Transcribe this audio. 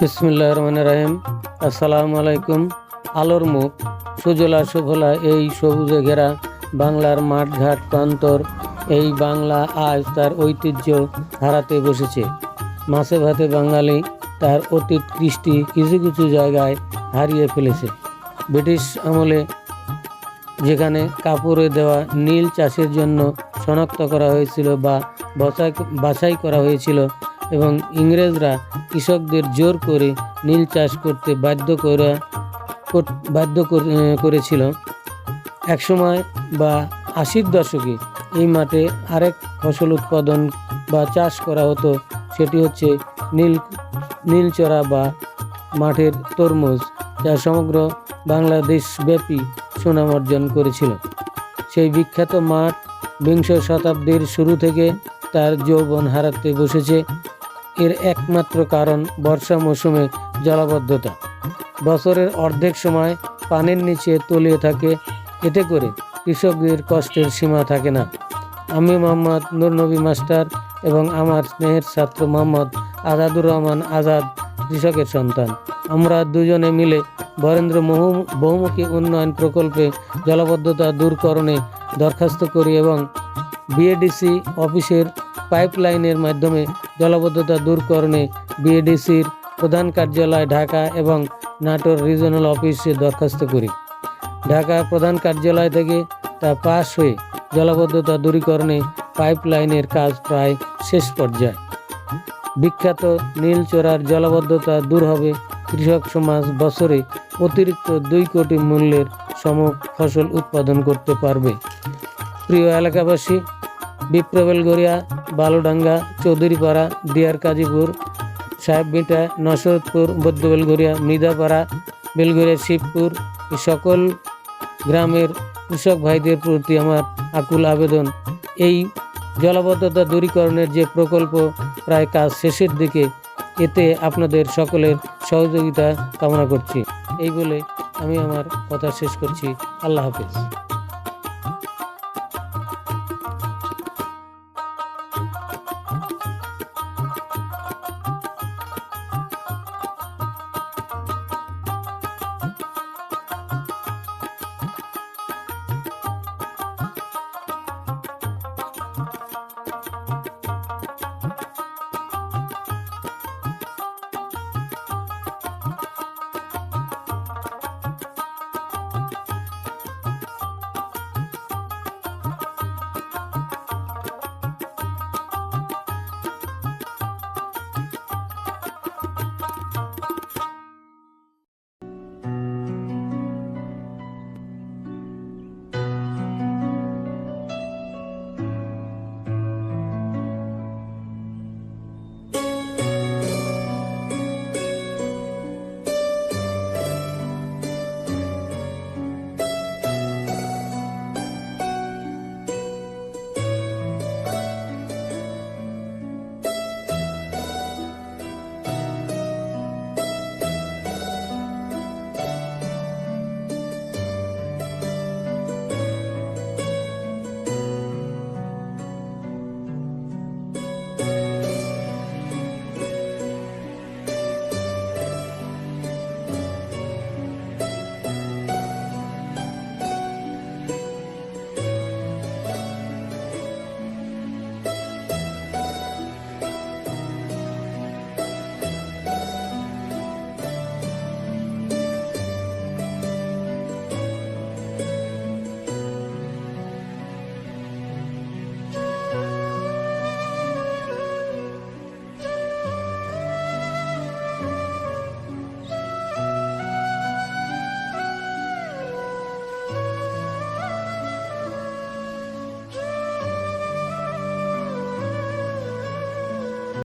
বিসমুল্লাহ রহমান রাহিম। আসসালামু আলাইকুম। আলোর মুখ, সুজলা সুফলা এই সবুজে ঘেরা বাংলার মাঠঘাট প্রান্তর। এই বাংলা আজ তার ঐতিহ্য হারাতে বসেছে। মাছে ভাতে বাঙালি তার অতীত কৃষ্টি কিছু কিছু জায়গায় হারিয়ে ফেলেছে। ব্রিটিশ আমলে যেখানে কাপড়ে দেওয়া নীল চাষের জন্য শনাক্ত করা হয়েছিল বা বাছাই বাছাই করা হয়েছিল এবং ইংরেজরা কৃষকদের জোর করে নীল চাষ করতে বাধ্য করা বাধ্য করেছিল। একসময় বা আশির দশকে এই মাঠে আরেক ফসল উৎপাদন বা চাষ করা হতো, সেটি হচ্ছে নীল, নীলচরা বা মাঠের তরমুজ, যা সমগ্র বাংলাদেশ ব্যাপী সুনাম অর্জন করেছিল। সেই বিখ্যাত মাঠ বিংশ শতাব্দীর শুরু থেকে তার যৌবন হারাতে বসেছে। এর একমাত্র কারণ বর্ষা মৌসুমে জলাবদ্ধতা। বছরের অর্ধেক সময় পানির নিচে তলিয়ে থাকে, এতে করে কৃষকদের কষ্টের সীমা থাকে না। আমি মোহাম্মদ নুরনবী মাস্টার এবং আমার স্নেহের ছাত্র মোহাম্মদ আজাদুর রহমান আজাদ, কৃষকের সন্তান। আমরা দুজনে মিলে বরেন্দ্র বহু- বহুমুখী উন্নয়ন প্রকল্পে জলাবদ্ধতা দূরকরণে দরখাস্ত করি এবং বিএডিসি অফিসের পাইপলাইনের মাধ্যমে জলাবদ্ধতা দূরকরণে বিএডিসির প্রধান কার্যালয় ঢাকা এবং নাটোর রিজনাল অফিসে দরখাস্ত করি। ঢাকা প্রধান কার্যালয় থেকে তা পাশ হয়ে জলাবদ্ধতা দূরীকরণে পাইপলাইনের কাজ প্রায় শেষ পর্যায়ে। বিখ্যাত নীলচোরার জলাবদ্ধতা দূর হবে কৃষক সমাজ বছরে অতিরিক্ত দুই কোটি মূল্যের সম ফসল উৎপাদন করতে পারবে। প্রিয় এলাকাবাসী বিপ্রবেলগড়িয়া বালুডাঙ্গা, চৌধুরীপাড়া, দিয়ার কাজীপুর সাহেববিটা নসরতপুর বৌদ্ধবেলগড়িয়া মৃদাপাড়া, বেলগড়িয়া, শিবপুর সকল গ্রামের কৃষক ভাইদের প্রতি আমার আকুল আবেদন। এই জলাবদ্ধতা দূরীকরণের যে প্রকল্প প্রায় কাজ শেষের দিকে, এতে আপনাদের সকলের সহযোগিতা কামনা করছি। এই বলে আমি আমার কথা শেষ করছি। আল্লাহ হাফেজ।